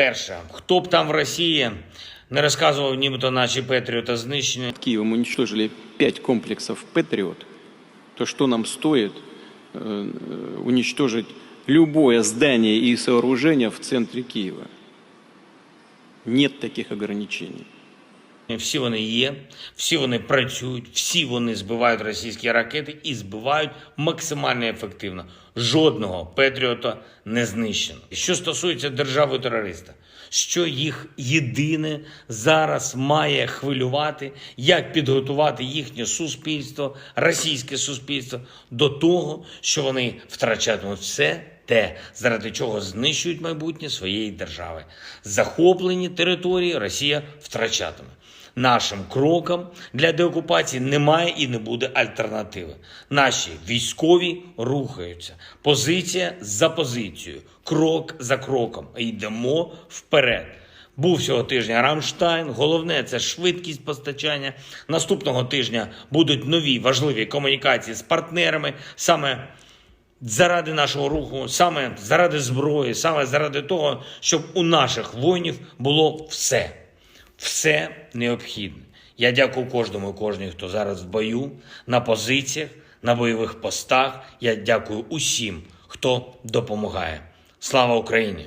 Перше, хто б там в Росії не розказував, нібито наші Петріота знищені. Киевом уничтожили пять комплексов «Патриот», то что нам стоит э, э, уничтожить любое здание и сооружение в центре Киева? Нет таких ограничений. Всі вони є, всі вони працюють, всі вони збивають російські ракети і збивають максимально ефективно. Жодного Петріота не знищено. Що стосується держави терориста, що їх єдине зараз має хвилювати, як підготувати їхнє суспільство, російське суспільство до того, що вони втрачатимуть все те, заради чого знищують майбутнє своєї держави. Захоплені території Росія втрачатиме. Нашим крокам для деокупації немає і не буде альтернативи. Наші військові рухаються. Позиція за позицією, крок за кроком. Йдемо вперед. Був цього тижня Рамштайн. Головне це швидкість постачання. Наступного тижня будуть нові важливі комунікації з партнерами. Саме заради нашого руху, саме заради зброї, саме заради того, щоб у наших воїнів було все, все необхідне. Я дякую кожному і кожній, хто зараз в бою, на позиціях, на бойових постах. Я дякую усім, хто допомагає. Слава Україні!